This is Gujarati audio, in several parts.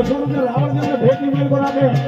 બસો રૂપિયા રાવણ દેવને ભેટની મેળ આપે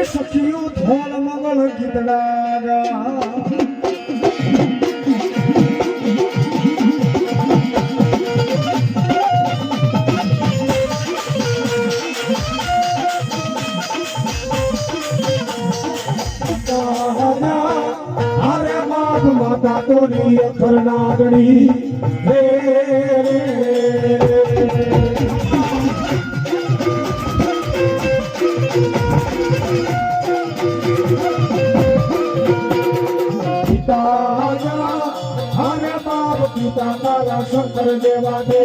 કે સખીઓ ધોલ મગળ ગીતડા ગા માતા કોની અથર નાગણી રે રે રે. શંકર દેવા દે.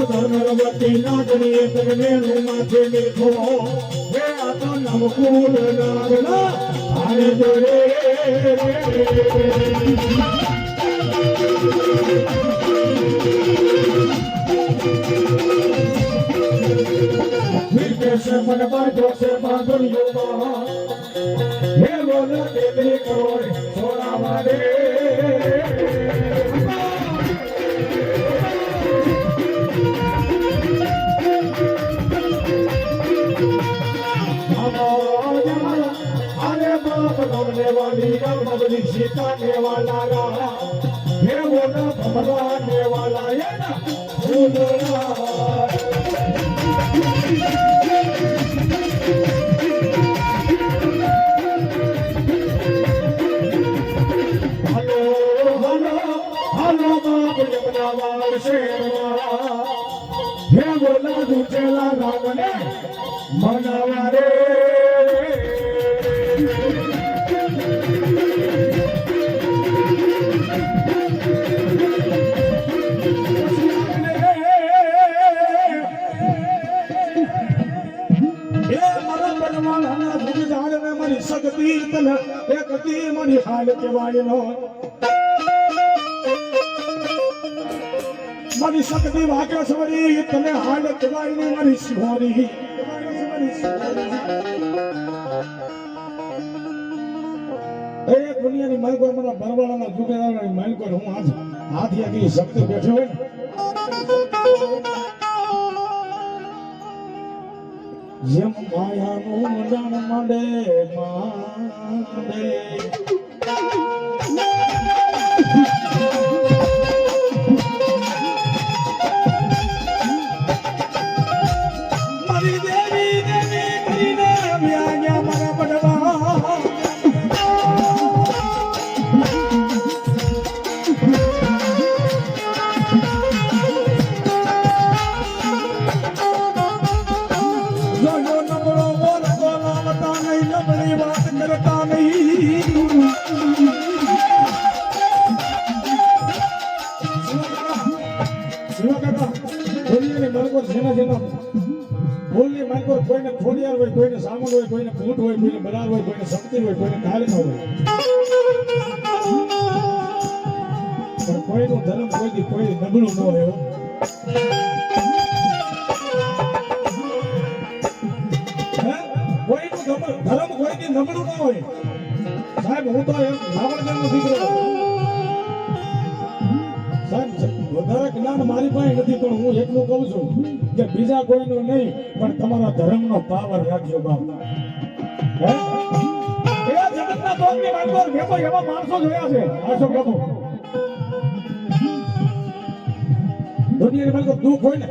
ધર્મવતી નાગણી તને માથે મેઘો હે આ તો જોડે વિદેશે પર જોશે છે બાંધણીઓમાં હે બોલ કેતરી કરોડ સોના મારે મારી શક્તિ વાકેશ્વરી તને હાલ કહેવાય ને મારી શિહોરી એ દુનિયાની માલિકો મારા બરવાળાના હું આજ શક્તિ બેઠી જેમ માયાનું માંડે માંડે. Thank you. હોય હોય, કોઈને ભૂટ હોય, કોઈને બરાર હોય, કોઈને શક્તિ હોય, કોઈને કાલિક હોય. પણ કોઈનો ધર્મ કોઈથી કોઈ નબળું ન હોય પણ ધર્મ નો પાવર રાખજો બાપ. દુઃખ હોય ને,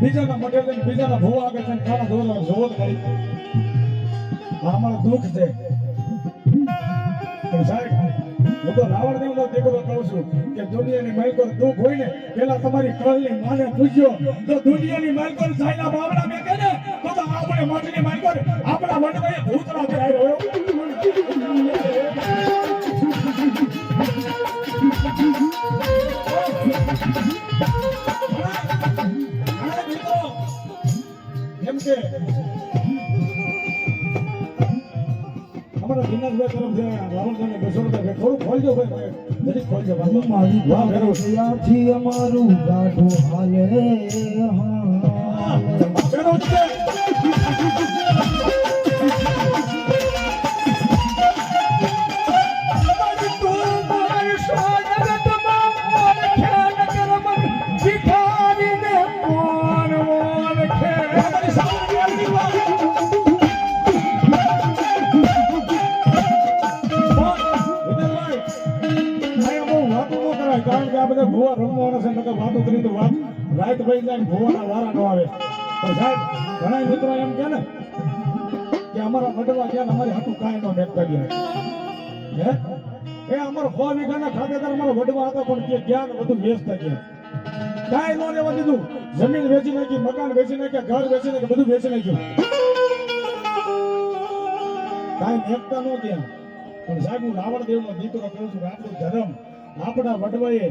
બીજાના મટેલ લઈને બીજાના ભૂવા આગળ જઈને ખાના ધોવા જોવો કરી આ અમારું દુઃખ છે. પણ સાહેબ હું તો રાવણ દેવનો દીકરો કહું છું કે દુનિયાની માલિકો દુઃખ હોય ને, પેલા તમારી કળની માને પૂછ્યો, તો દુનિયાની માલિકો સાયલા બાવડા મેં ને તો તો આપણે મોટની માલિકો આપણા વડવાએ ભૂતરા કરાય એમ કે, અમારા દિનેશભાઈ તરફ જે રાવણભાઈને બસો રૂપિયા. થોડું ખોલજો ભાઈ ભાઈ. જરીક ખોલજો. મારી વાહ, અમારું ગાઢો હાલે હા, નકર તો વાત રાત ભાઈ જાય ભોવાના વારા ન આવે. પણ સાહેબ ઘણા મિત્રો એમ કે ને કે અમારા વડવા ગયા અમારી હાટું કાંઈ નો નેકતા ગયા હે? એ અમારો સો વીઘાના ખાતેદાર અમારો વડવા હતા, પણ કે જ્ઞાન બધું વેચતા ગયા. કાંઈ નો લેવા દીધું. જમીન વેચી નાખી, મકાન વેચી નાખ્યા, ઘર વેચી નાખ્યા, બધું વેચી નાખ્યું. કાંઈ મેકતા ન ગયા. પણ સાહેબ, હું રાવણદેવનો દીકરો કહું છું આપણું ધર્મ આપણા વડવાએ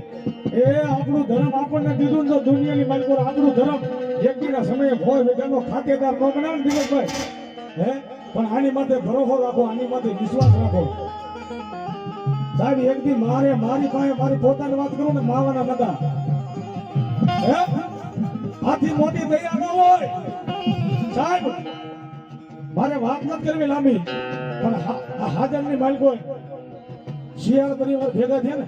એ આપણું ધર્મ આપણને દીધું ને દુનિયાની માલિકો આપણું ધર્મ વ્યક્તિના સમયે હોય વેગાનો ખાતેદાર ન બનાવે ને દિલીપભાઈ હે? પણ આની માટે ભરોસો રાખો, આની માટે વિશ્વાસ રાખો. સાહેબ, એક દી મારે મારી પાસે મારી પોતાની વાત કરું ને માવાના નતા. હે? આથી મોટી દયા ન હોય. સાહેબ, મારે વાત નથી કરવી લાંબી, પણ હાજરની માલિકો શિયાળ પરિવાર ભેગા થયા ને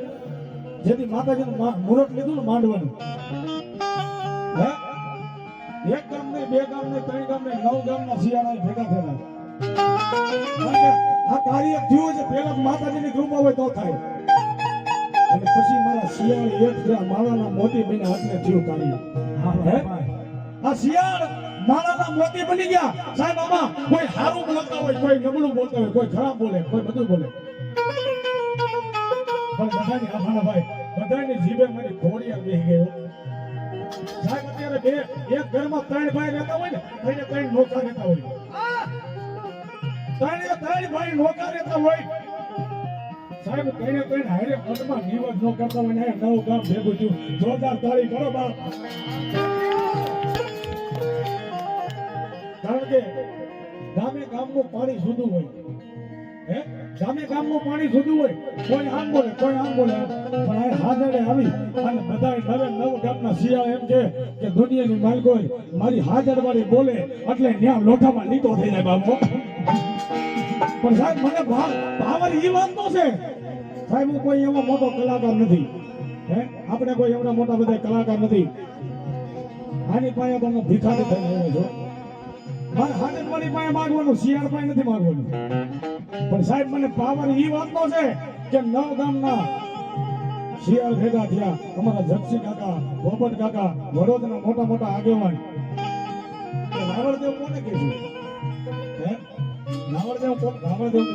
જેથી માતાજી મુહૂર્ત લીધું ને માંડવાનું. હે? એક ગામ ને બે ગામ ને ત્રણ ગામ ને નવ ગામ ના શિયાળા ભેગા થયેલા. આ કાર્ય થયું છે પેલા માતાજીની કૃપા હોય તો થાય. અને પછી મારા શિયાળ એક થયા માળાના મોતી બની હાથને થયું કાર્ય. હે? આ શિયાળ માળાના મોતી બની ગયા. સાહેબ આમાં કોઈ સારું બોલતા હોય કોઈ નબળું બોલતા હોય કોઈ ખરાબ બોલે કોઈ બધું બોલે. પણ બધાની આભાના ભાઈ. બધાની જીભે મારી ઘોડિયા બેહી ગયો સાહેબ, અત્યારે બે, એક ઘરમાં ત્રણ ભાઈ રહેતા હોય ને, ત્રણે ત્રણ નોકર રહેતા હોય. ત્રણે ત્રણ ભાઈ નોકર રહેતા હોય. સાહેબ, ત્રણે ત્રણ હારે મનમાં નિવડ ન કરતા હોય નવું ગામ ભેગું થયું. જોરદાર તાળી કરો બાપ. કારણ કે ગામે ગામનું પાણી સુધું હોય. ગામે ગામનું પાણી સુધું હોય, કોઈ આમ બોલે, કોઈ આમ બોલે. પણ આ હાજરે આવી અને બધા નવે નવ ગામના શિયાળ એમ કે કે દુનિયાની માલિકો મારી હાજર વાળી બોલે એટલે ન્યા લોઠામાં લીટો થઈ જાય બાપુ. પણ સાહેબ, મને ભાવ ભાવર ઈ વાત છે. સાહેબ, હું કોઈ એવો મોટો કલાકાર નથી. હે? આપણે કોઈ એવડા મોટા બધા કલાકાર નથી. આની પાસે તમે ભિખારી થઈને આવ્યો છો. મારે પાસે માગવાનું, શિયાળ પાસે નથી માગવાનું. પણ સાહેબ, મને પાવર એ વાતનો છે કે નવ ગામના શિયાળ ભેગા થયા. અમારા જગસી કાકા બોબટ કાકા વડોદરા મોટા મોટા આગેવાન. રાવળદેવ કોને કહેશું હે? રાવળદેવ કોણ? રાવળદેવ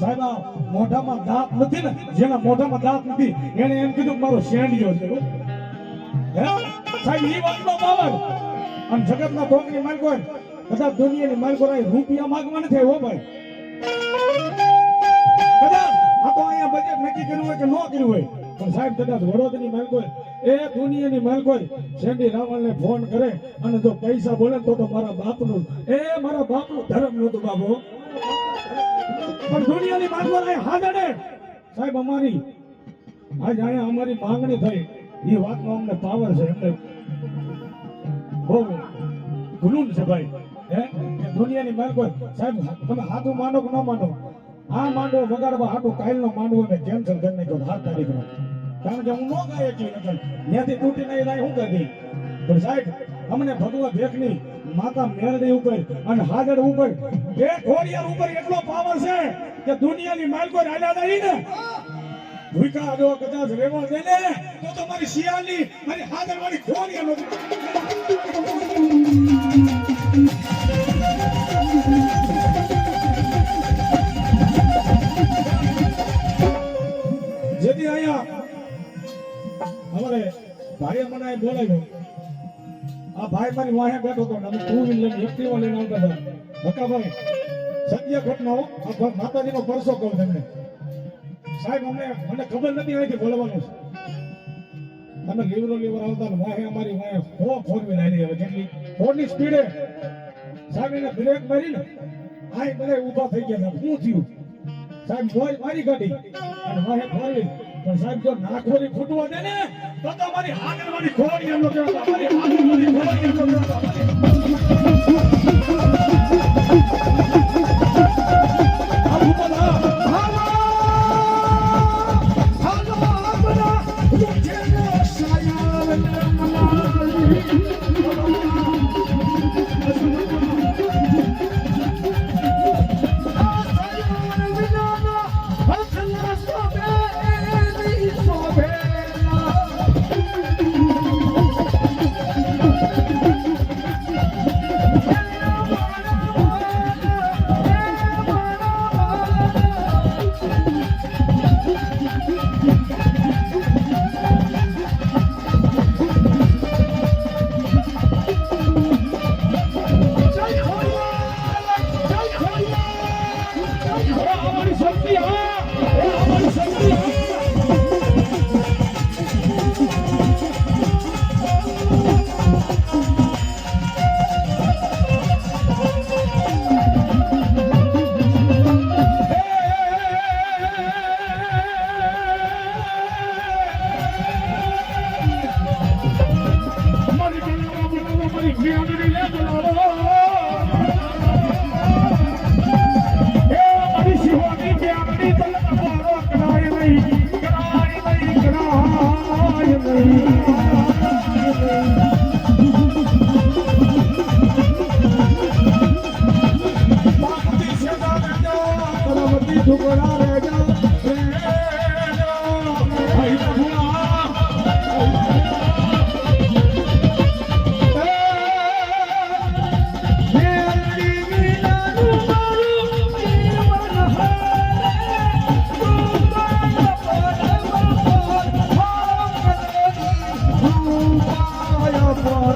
સાહેબ, આ મોઢામાં દાંત નથી ને? જેના મોઢામાં દાંત નથી એને એમ કીધું મારો શેંડિયો છે. હે? સાહેબ એ વાતનો પાવર. અને જગતના ભોગની માલિકો બધા દુનિયાની માલિકો રૂપિયા માગવા નથી હો ભાઈ. આ તો અહીંયા બજેટ નક્કી કર્યું હોય કે ન કર્યું હોય પણ સાહેબ કદાચ વડોદરાની માલિકો એ દુનિયાની માલિકો હોય, રાવણને ફોન કરે અને જો પૈસા બોલે તો તો મારા એ મારા બાપનું ધર્મ નહોતું બાબુ પણ દુનિયાની માલિકો હાજરે સાહેબ અમારી આજ અહીંયા અમારી માંગણી થઈ એ વાતનો અમને પાવર છે એમને બહુ છે ભાઈ. હે? દુનિયાની માલકો સાહેબ, તમે હાથું માનો કે ન માનો આ માંડવો વગાડવા હાટું કાલનો માંડવો ને કેન્સલ કરી નાખ્યો સાત તારીખનો કારણ કે હું ન ગાય છું ત્યાંથી તૂટી નહીં રાય હું કરી પણ સાહેબ, અમને ભગવત ભેખની માતા મેરડી ઉપર અને હાજર ઉપર બે ઘોડિયાર ઉપર એટલો પાવર છે કે દુનિયાની માલકો રાજા નહીં ને. ભૂખા જો કદાચ રેવા દે ને તો તો મારી શિયાળની મારી હાજર વાળી ઘોડિયા નો જેથી અહીંયા અમારે ભાઈએ મને બોલાવ્યો. આ ભાઈ મારી વાહે બેઠો હતો અમે ટુ વ્હીલર એક્ટિવા લઈને આવતા હતા. હકાભાઈ સત્ય ઘટનાઓ માતાજીનો પરસો કહું તમને. સાહેબ અમને મને ખબર નથી અહીંથી બોલવાનું છે. અમે લીવરો લીવર આવતા વાહે અમારી વાહે હો ફોર વ્હીલ આવી હવે કેટલી ફોરની સ્પીડે સાહેબ, એને બ્રેક મારી ને આય બધા ઊભા થઈ ગયા શું થયું? સાહેબ મોજ મારી કાઢી અને વાહે ફોર પણ સાહેબ, જો નાખોરી ફૂટવા દે ને, તો તો અમારી મારી ઘોડી એમ લોકો छोकिरा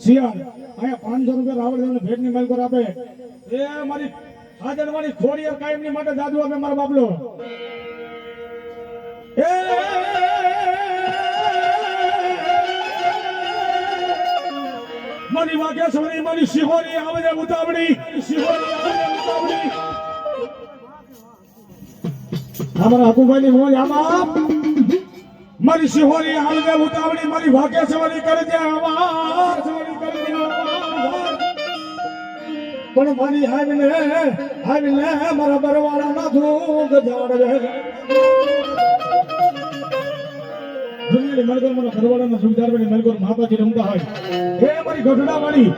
શિયાળ અહીંયા પાંચસો રૂપિયા રાવણ ભેટની માલ આપે. એ મારી હાજર મારી ખોડિયાર કાયમની માટે દાદુ આપે મારા બાપલો. એ! મારી વાઘેશ્વરી મારી શિહોરી આવે છે ઉતાવળી. શિહોરી આવે છે ઉતાવળી. અમારા હકુભાઈ ની મોજ આમાં? મારી શિહોરી હાલવે ઉતાવળી મારી ભાગ્યશ્વરી કરે છે આવા પણ મારી હાવીને હાવીને મારા બરવાળા ના ધૂગ જાડવે દુનિયાની મલકોર મને બરવાળાના ધૂગ જાડવેની મલકોર માતાજી રમતા હોય. હે મારી ગઢડા વાળી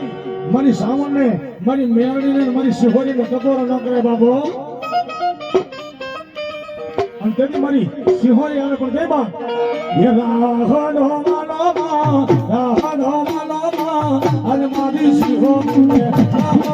મારી સાવણને મારી મેળવીને મારી શિહોરીને ટકોરો ન કરે બાબો અને તેથી મારી સિંહોરી આવે પણ જય બા એ રાહડો માલોમાં રાહડો માલોમાં અને મારી સિંહોરી